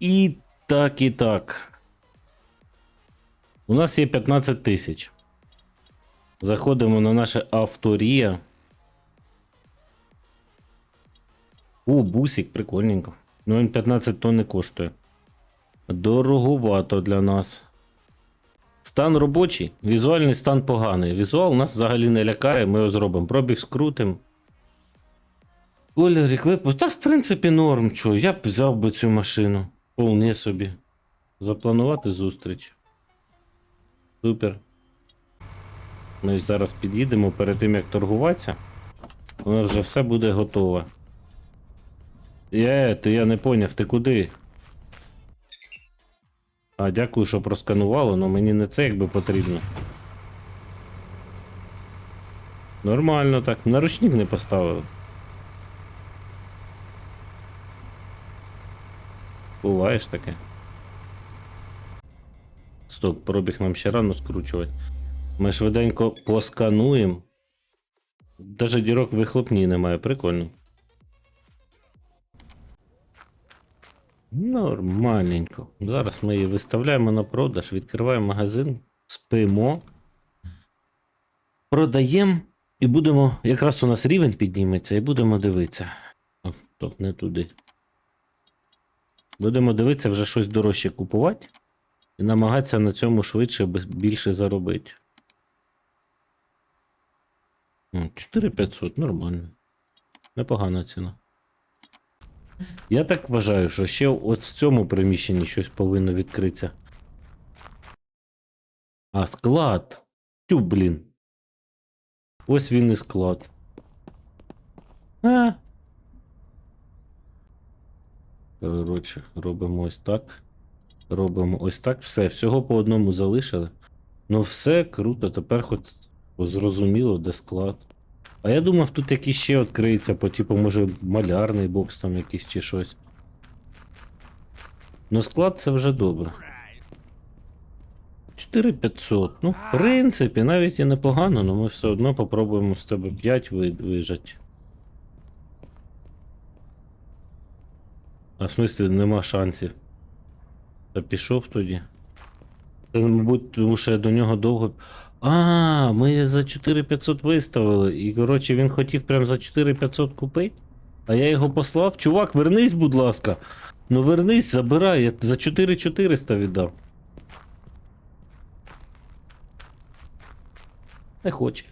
І так, і так. У нас є 15 тисяч. Заходимо на наше авторія. О, бусик, прикольненько. Ну він 15 тонн не коштує. Дороговато для нас. Стан робочий, візуальний стан поганий. Візуал нас взагалі не лякає, ми його зробимо. Пробіг скрутим. Колір випуск. Та в принципі норм, чо. Я б взяв би цю машину. Повне собі. Запланувати зустріч. Супер. Ми зараз під'їдемо перед тим, як торгуватися. Воно вже все буде готове. Є, ти я не поняв, ти куди? А, дякую, що просканувало, але мені не це якби потрібно. Нормально так. Наручник не поставили. Буває ж таке. Стоп, пробіг нам ще рано скручувати. Ми швиденько поскануємо. Даже дірок вихлопні немає, прикольно. Нормальненько. Зараз ми її виставляємо на продаж, відкриваємо магазин, спимо, продаємо і будемо. Якраз у нас рівень підніметься і будемо дивитися. О, стоп, не туди. Будемо дивитися вже щось дорожче купувати і намагатися на цьому швидше більше заробити. 4500, нормально. Непогана ціна. Я так вважаю, що ще от в цьому приміщенні щось повинно відкритися. А, склад. Тю, блін. Ось він і склад. А. Коротше, робимо ось так. Робимо ось так. Все, всього по одному залишили. Ну все круто, тепер хоч зрозуміло, де склад. А я думав, тут якийсь ще відкриється, по типу, може, малярний бокс там якийсь чи щось. Ну, склад це вже добре. 4500. Ну, в принципі, навіть і непогано, але ми все одно попробуємо з тебе 5 ви- А в смислі нема шансів. Та пішов тоді. Це, мабуть, тому що я до нього довго. А, ми за 4500 виставили. І, коротше, він хотів прям за 4500 купити. А я його послав. Чувак, вернись, будь ласка. Ну вернись, забирай, я за 4400 віддав. Не хоче.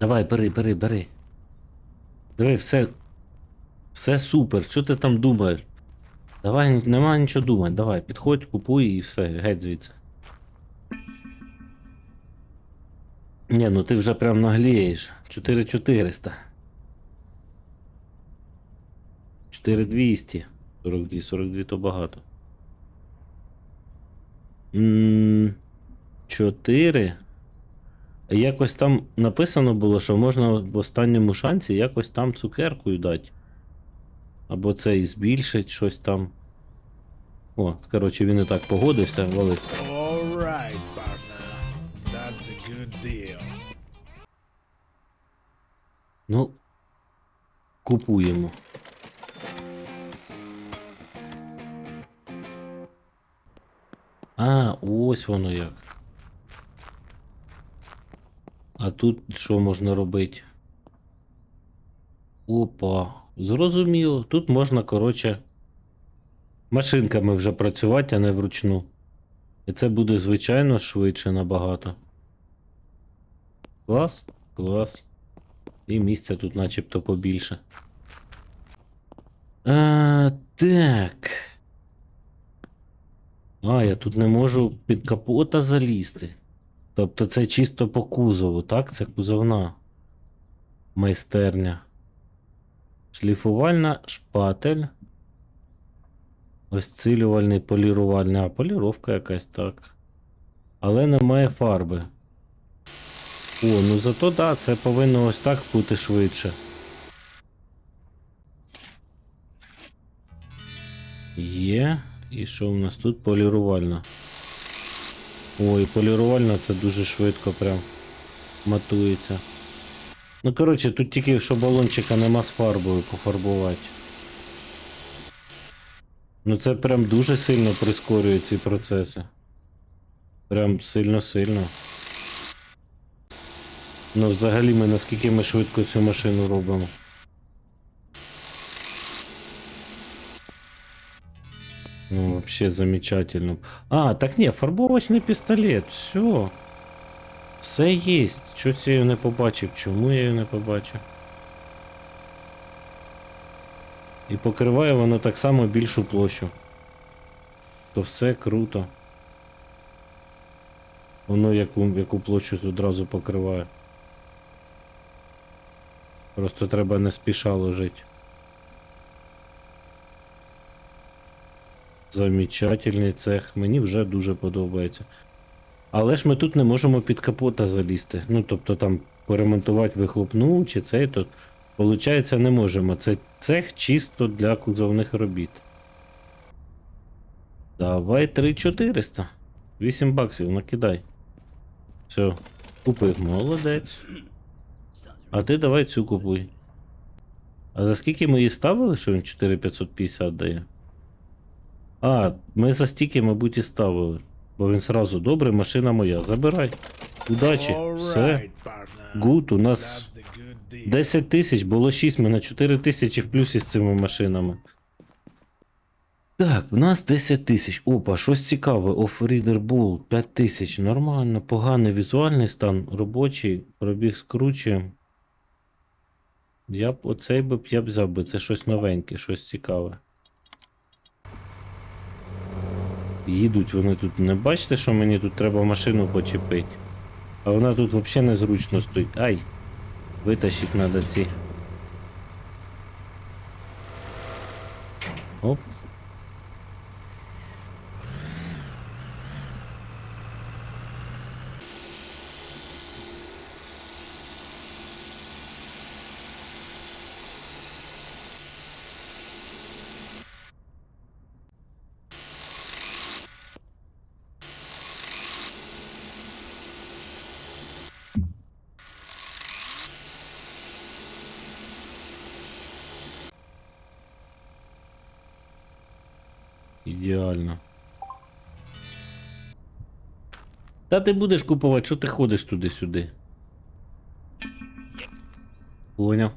Давай, бери, бери, бери. Диви, все. Все супер. Що ти там думаєш? Давай, нема нічого думати. Давай, підходь, купуй і все, геть звідси. Ні, ну ти вже прям наглієш. 4400. 4200. 42, 42 то багато. М, 4. Якось там написано було, що можна в останньому шансі якось там цукеркою дати. Або це і збільшить щось там. О, коротше, він і так погодився, вали. All right. That's the good deal. Ну. Купуємо. А, ось воно як. А тут що можна робити? Опа, зрозуміло. Тут можна, коротше, машинками вже працювати, а не вручну. І це буде, звичайно, швидше набагато. Клас, клас. І місця тут начебто побільше. А, так. А, я тут не можу під капота залізти. Тобто це чисто по кузову, так? Це кузовна майстерня. Шліфувальна шпатель. Осцилювальний полірувальний. А, поліровка якась так. Але немає фарби. О, ну зато да, це повинно ось так бути швидше. Є. І що в нас тут? Полірувальна. Ой, полірувальна це дуже швидко прям матується. Ну, коротше, тут тільки що балончика нема з фарбою пофарбувати. Ну це прям дуже сильно прискорює ці процеси. Прям сильно-сильно. Ну, взагалі ми наскільки ми швидко цю машину робимо. Ну, вообще замечательно. А, так ні, фарбовочний пістолет, все. Все є. Чогось я його не побачив. Чому я його не побачив? І покриває воно так само більшу площу. То все круто. Воно яку, яку площу одразу покриває. Просто треба не спіша ложити. Замечательний цех. Мені вже дуже подобається. Але ж ми тут не можемо під капота залізти. Ну, тобто там поремонтувати вихлопну чи цей тут. Получається, не можемо. Це цех чисто для кузовних робіт. Давай 3400. 8 баксів, накидай. Все, купив, молодець. А ти давай цю купуй. А за скільки ми її ставили, що він 4550 дає? А, ми за стільки, мабуть, і ставили. Бо він сразу добре, машина моя. Забирай. Удачі. Все. Гуд, у нас That's the good deal. 10 тисяч, було 6, ми на 4 тисячі в плюсі з цими машинами. Так, в нас 10 тисяч. Опа, щось цікаве. Off-Reader Ball 5 тисяч. Нормально, поганий візуальний стан, робочий, пробіг скручує. Я б оцей би я б взяв би, це щось новеньке, щось цікаве. Їдуть вони тут. Не бачите, що мені тут треба машину почепити? А вона тут взагалі незручно стоїть. Ай! Витащить надо ці. Оп. Ідеально. Та ти будеш купувати, що ти ходиш туди-сюди? Поняв.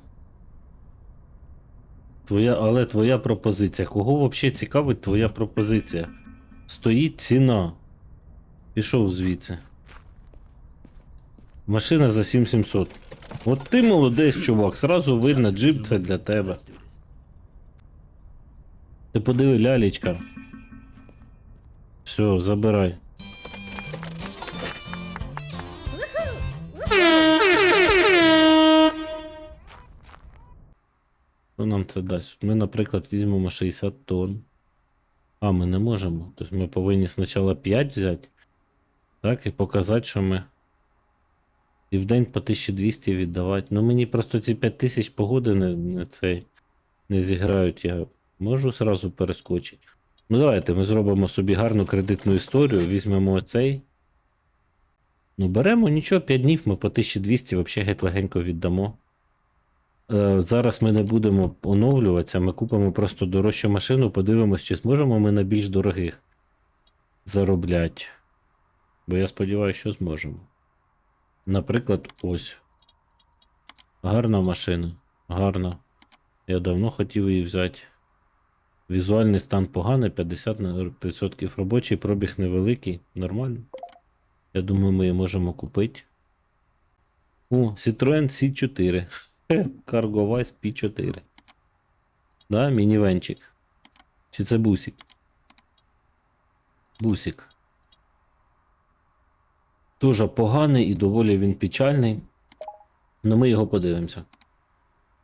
Твоя, але твоя пропозиція. Кого взагалі цікавить твоя пропозиція? Стоїть ціна. Пішов звідси. Машина за 7700. От ти молодець, чувак. Сразу видно, джип це для тебе. Ти подиви, лялечка. Все, забирай. Що нам це дасть? Ми, наприклад, візьмемо 60 тонн. А, ми не можемо. Тобто ми повинні спочатку 5 взяти. Так, і показати, що ми. І в день по 1200 віддавати. Ну мені просто ці 5000 погоди не, не цей не зіграють. Я можу сразу перескочити. Ну давайте ми зробимо собі гарну кредитну історію, візьмемо оцей. Ну, беремо нічого, 5 днів ми по 1200 взагалі геть легенько віддамо. Е, зараз ми не будемо оновлюватися, ми купимо просто дорожчу машину, подивимось, чи зможемо ми на більш дорогих заробляти. Бо я сподіваюся, що зможемо. Наприклад, ось. Гарна машина. Гарна. Я давно хотів її взяти. Візуальний стан поганий, 50% робочий, пробіг невеликий, нормально. Я думаю, ми її можемо купити. О, Citroen C4. Cargo Vice P4. Да, мінівенчик. Чи це бусик? Бусик. Дуже поганий і доволі він печальний. Но ми його подивимося.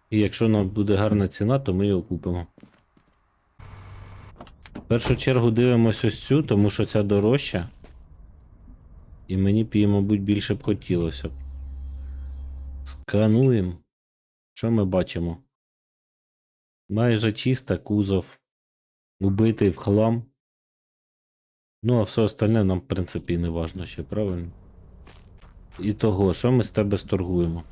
І якщо нам буде гарна ціна, то ми його купимо. Першу чергу дивимося ось цю, тому що ця дорожча. І мені б її, мабуть, більше б хотілося. Скануємо. Що ми бачимо? Майже чиста кузов. Убитий в хлам. Ну, а все остальне нам, в принципі, не важно ще, правильно? І того, що ми з тебе сторгуємо?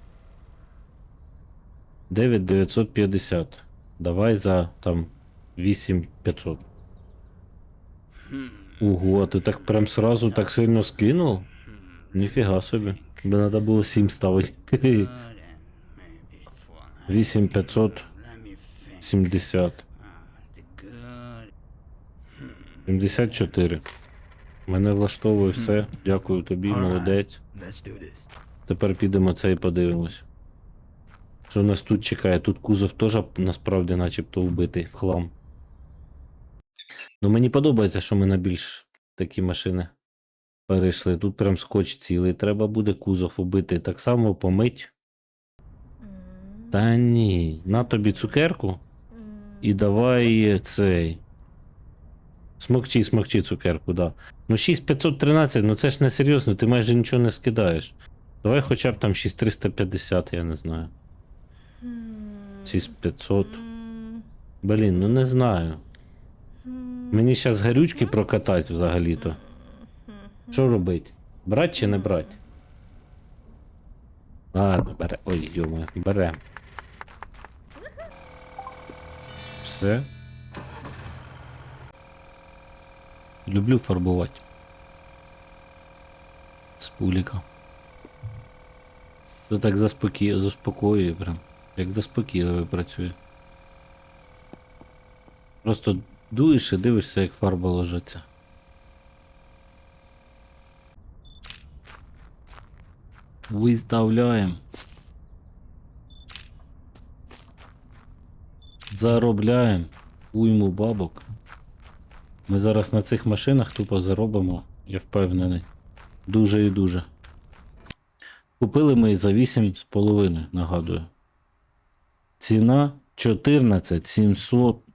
9950. Давай за там 8500. Ого, а ти так прям сразу так сильно скинув? Ніфіга собі. Тобі треба було 7 ставити. 8570. 74. Мене влаштовує все. Дякую тобі, молодець. Тепер підемо це і подивимось. Що нас тут чекає? Тут кузов теж насправді начебто вбитий в хлам. Ну мені подобається, що ми на більш такі машини перейшли. Тут прям скотч цілий. Треба буде кузов убити. Так само помить. Та ні. На тобі цукерку і давай цей. Смокчи, смокчи цукерку, да. Ну 6513, ну це ж не серйозно, ти майже нічого не скидаєш. Давай хоча б там 6350, я не знаю. 6500. Блін, ну не знаю. Мені зараз гарючки прокатать взагалі-то. Що робить? Брать чи не брать? Ладно, бере. Ой, йома, бере. Все. Люблю фарбувати. З пуліка. Це так заспокі... заспокоює прям. Як заспокійливо працює. Просто дуєш і дивишся, як фарба ложиться. Виставляємо. Заробляємо уйму бабок. Ми зараз на цих машинах тупо заробимо, я впевнений. Дуже і дуже. Купили ми за 8,5, нагадую. Ціна 14 700.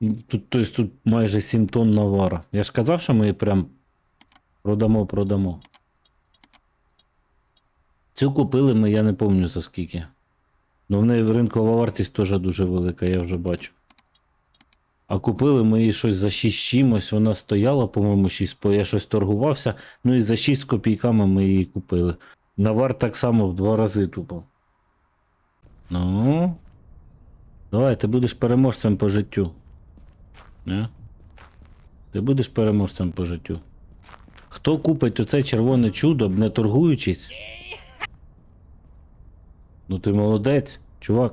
Тут, тобто тут майже 7 тонн навара. Я ж казав, що ми її прям продамо, продамо. Цю купили ми, я не пам'ятаю за скільки. Ну в неї ринкова вартість теж дуже велика, я вже бачу. А купили ми її щось за 6 чимось, вона стояла, по-моєму, 6, я щось торгувався, ну і за 6 копійками ми її купили. Навар так само в два рази тупо. Ну. Давай, ти будеш переможцем по життю. Не? Ти будеш переможцем по життю. Хто купить оце червоне чудо, не торгуючись? Ну ти молодець, чувак.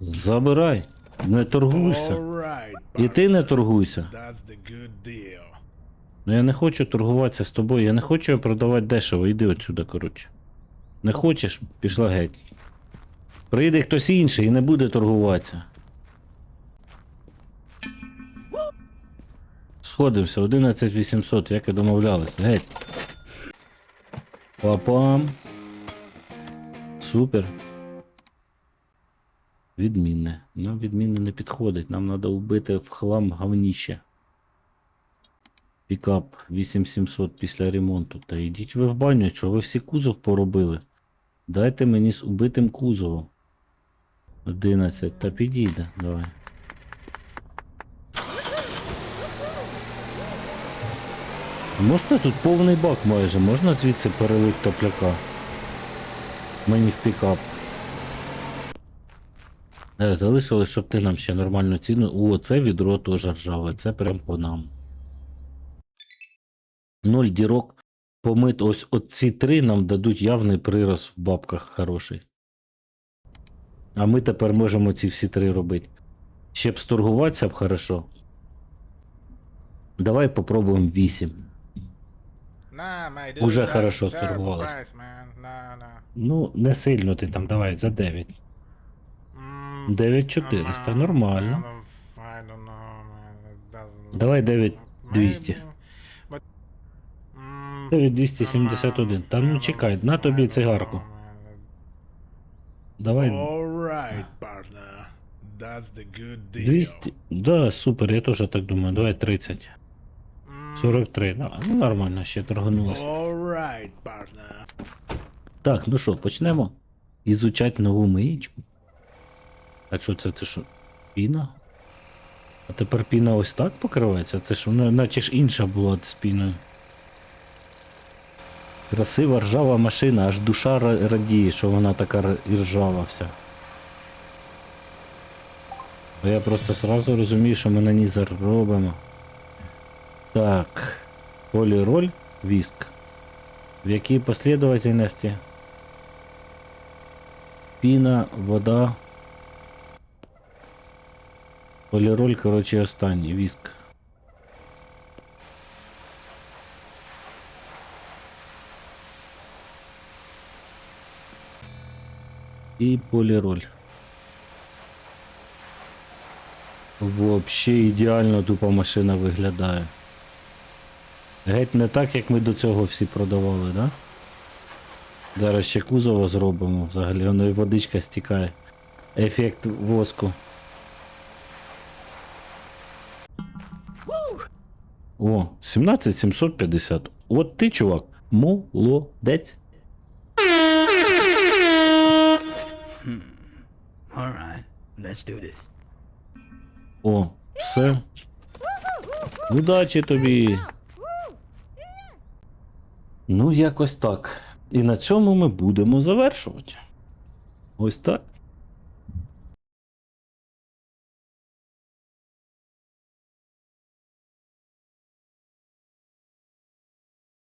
Забирай, не торгуйся. І ти не торгуйся. Ну я не хочу торгуватися з тобою, я не хочу продавати дешево, йди отсюди, коротше. Не хочеш, пішла геть. Прийде хтось інший і не буде торгуватися. Сходимося, 11800, як і домовлялись. Геть. Папам. Супер. Відмінне. Нам відмінне не підходить. Нам треба вбити в хлам говніще. Пікап 8700 після ремонту. Та йдіть ви в баню, що ви всі кузов поробили. Дайте мені з убитим кузовом. 11. Та підійде, давай. Можна тут повний бак майже, можна звідси перелить топляка? Мені в пікап. Е, залишилось, щоб ти нам ще нормальну ціну. О, це відро теж ржаве, це прям по нам. Ноль дірок. Помит ось оці три нам дадуть явний прирост в бабках хороший. А ми тепер можемо ці всі три робити. Ще б сторгуватися б хорошо. Давай попробуємо 8. Nah, dude, Уже that's хорошо terrible сторгувалось. price, man. Nah, nah. Ну, не сильно ти там, давай, за 9. Mm, 9400, uh, нормально. I don't know, man. It doesn't Давай look- 9200. Maybe, Mm, 9271. Та ну чекай, на тобі цигарку. Давай Alright, partner. That's the good deal. 200. Да, супер, я теж так думаю. Давай 30. Mm, 43. Ну, ну нормально, ще торгнулося. Alright, partner. Так, ну що, почнемо ізучати нову миєчку. А що це, це що? Піна? А тепер піна ось так покривається? Це ж вона наче ж інша була з піною. Красива ржава машина, аж душа радіє, що вона така ржава вся. А я просто сразу розумію, що ми на ній заробимо. Так. Поліроль, віск. В якій послідовательності? Піна, вода. Поліроль, коротше, останній, віск. І поліроль. Вообще ідеально тупа машина виглядає. Геть не так, як ми до цього всі продавали, да? Зараз ще кузово зробимо, взагалі воно і водичка стікає. Ефект воску. О, 17750. От ти, чувак, молодець. All right, let's do this. О, все. Удачі тобі. Ну, якось так. І на цьому ми будемо завершувати. Ось так.